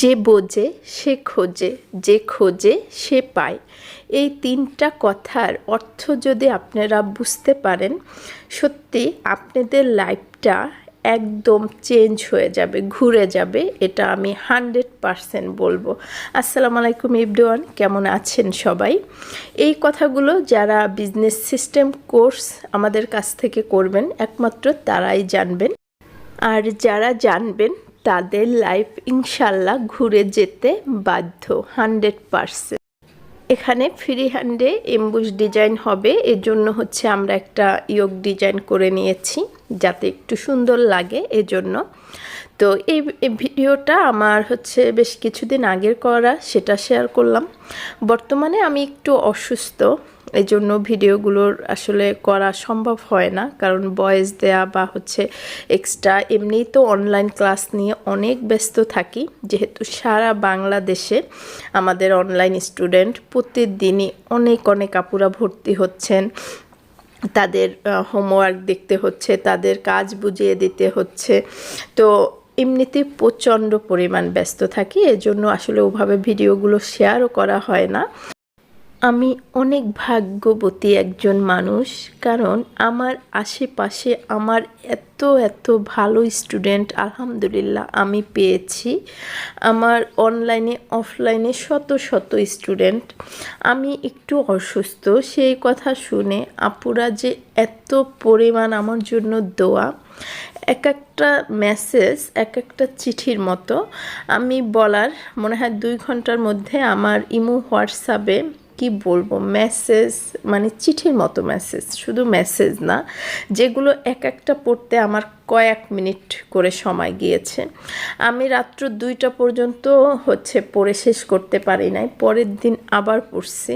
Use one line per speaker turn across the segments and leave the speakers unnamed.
যে বোঝে, সে খোঁজে, যে খোঁজে, সে পায়। এই তিনটা কথার অর্থ যদি আপনারা বুঝতে পারেন, সত্যি আপনাদের লাইফটা একদম চেঞ্জ হয়ে যাবে, ঘুরে যাবে, এটা আমি হান্ড্রেড পারসেন্ট বলব। আসসালামু আলাইকুম ইবডুয়ান কেমন আছেন সবাই? এই কথাগুলো যারা বিজনেস সিস্টেম কোর্স আমাদের কাছ থেকে করবেন, একমাত্র তারাই জানবেন। আর যারা জানবেন তাদের লাইফ ইনশাল্লাহ ঘুরে যেতে বাধ্য হান্ড্রেড পারসেন্ট এখানে ফ্রি হ্যান্ডে এমবুশ ডিজাইন হবে এর জন্য হচ্ছে আমরা একটা ইয়োগ ডিজাইন করে নিয়েছি, যাতে একটু সুন্দর লাগে এজন্য। তো এই ভিডিওটা আমার হচ্ছে বেশ কিছুদিন আগের করা, সেটা শেয়ার করলাম। বর্তমানে আমি একটু অসুস্থ এই জন্য ভিডিওগুলোর আসলে করা সম্ভব হয় না। কারণ বয়েস দেয়া বা হচ্ছে এক্সট্রা এমনিই তো অনলাইন ক্লাস নিয়ে অনেক ব্যস্ত থাকি। যেহেতু সারা বাংলাদেশে আমাদের অনলাইন স্টুডেন্ট প্রতিদিনই অনেক অনেক আপুরা ভর্তি হচ্ছেন। তাদের হোমওয়ার্ক দেখতে হচ্ছে, তাদের কাজ বুঝিয়ে দিতে হচ্ছে। তো এমনিতে প্রচণ্ড পরিমাণ ব্যস্ত থাকি, এজন্য আসলে ওভাবে ভিডিওগুলো শেয়ারও করা হয় না। আমি অনেক ভাগ্যবতী একজন মানুষ, কারণ আমার আশেপাশে আমার এত এত ভালো স্টুডেন্ট, আলহামদুলিল্লাহ, আমি পেয়েছি। আমার অনলাইনে, অফলাইনে শত শত স্টুডেন্ট। আমি একটু অসুস্থ, সেই কথা শুনে আপুরা যে এত পরিমাণ আমার জন্য দোয়া, এক একটা মেসেজ, এক একটা চিঠির মতো, আমি বলার মনে হয় দুই ঘণ্টার মধ্যে আমার ইমো হোয়াটসঅ্যাপে কি বলব মেসেজ মানে চিঠির মতো মেসেজ শুধু মেসেজ না, যেগুলো এক একটা পড়তে আমার কয়েক মিনিট করে সময় গিয়েছে। আমি রাত্র দুইটা পর্যন্ত হচ্ছে পড়ে শেষ করতে পারি নাই, পরের দিন আবার পড়ছি।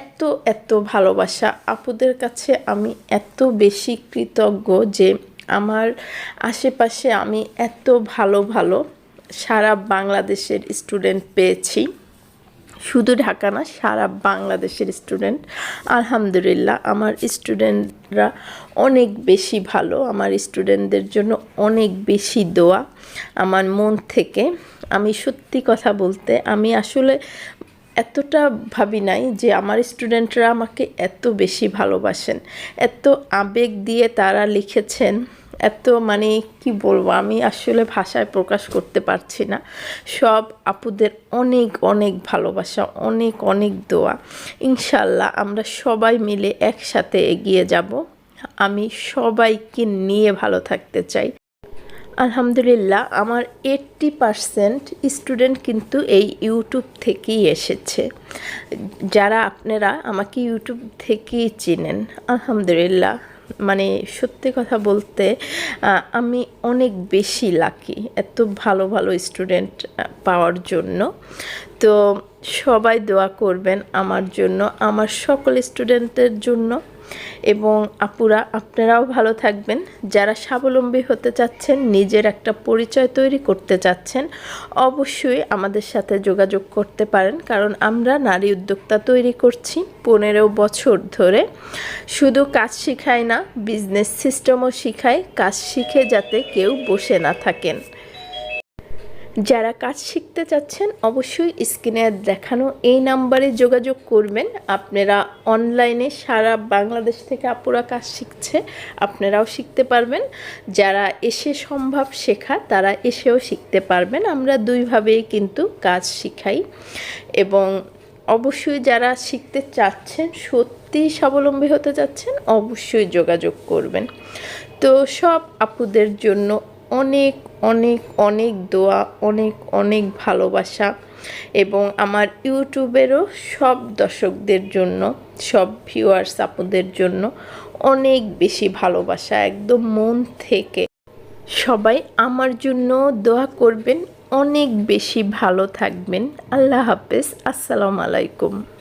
এত এত ভালোবাসা, আপুদের কাছে আমি এত বেশি কৃতজ্ঞ যে আমার আশেপাশে আমি এত ভালো ভালো সারা বাংলাদেশের স্টুডেন্ট পেয়েছি। শুধু ঢাকা না, সারা বাংলাদেশের স্টুডেন্ট আলহামদুলিল্লাহ, আমার স্টুডেন্টরা অনেক বেশি ভালো, আমার স্টুডেন্টদের জন্য অনেক বেশি দোয়া। আমার মন থেকে, আমি সত্যি কথা বলতে, আমি আসলে এতটা ভাবি নাই যে আমার স্টুডেন্টরা আমাকে এত বেশি ভালোবাসেন। এত আবেগ দিয়ে তারা লিখেছেন। এত মানে কি বলব, আমি আসলে ভাষায় প্রকাশ করতে পারছি না। সব আপুদের অনেক অনেক ভালোবাসা, অনেক অনেক দোয়া। ইনশাল্লাহ আমরা সবাই মিলে একসাথে এগিয়ে যাব। আমি সবাইকে নিয়ে ভালো থাকতে চাই। আলহামদুলিল্লাহ, আমার এইট্টি পারসেন্ট স্টুডেন্ট কিন্তু এই ইউটিউব থেকেই এসেছে। যারা আপনারা আমাকে ইউটিউব থেকেই চিনেন, আলহামদুলিল্লাহ। মানে সত্যি কথা বলতে আমি অনেক বেশি লাকি এত ভালো ভালো স্টুডেন্ট পাওয়ার জন্য। তো সবাই দোয়া করবেন আমার জন্য, আমার সকল স্টুডেন্টের জন্য। এবং আপুরা, আপনারাও ভালো থাকবেন। যারা স্বাবলম্বী হতে চাচ্ছেন, নিজের একটা পরিচয় তৈরি করতে চাচ্ছেন, অবশ্যই আমাদের সাথে যোগাযোগ করতে পারেন, কারণ আমরা নারী উদ্যোক্তা তৈরি করছি পনেরো বছর ধরে। শুধু কাজ শিখাই না বিজনেস সিস্টেমও শিখাই, কাজ শিখে যাতে কেউ বসে না থাকেন। যারা কাজ শিখতে চাচ্ছেন, অবশ্যই স্ক্রিনে দেখানো এই নাম্বারে যোগাযোগ করবেন। আপনারা অনলাইনে সারা বাংলাদেশ থেকে আপুরা কাজ শিখছে, আপনারাও শিখতে পারবেন। যারা এসে সম্ভব শেখা, তারা এসেও শিখতে পারবেন। আমরা দুইভাবেই কিন্তু কাজ শিখাই। এবং অবশ্যই যারা শিখতে চাচ্ছেন, সত্যি স্বাবলম্বী হতে চাচ্ছেন, অবশ্যই যোগাযোগ করবেন। তো সব আপুদের জন্য অনেক অনেক অনেক দোয়া, অনেক অনেক ভালোবাসা এবং আমার ইউটিউবেরও সব দর্শকদের জন্য, সব ভিউয়ার্স আপুদের জন্য অনেক বেশি ভালোবাসা একদম মন থেকে। সবাই আমার জন্য দোয়া করবেন, অনেক বেশি ভালো থাকবেন। আল্লাহ হাফেজ, আসসালামু আলাইকুম।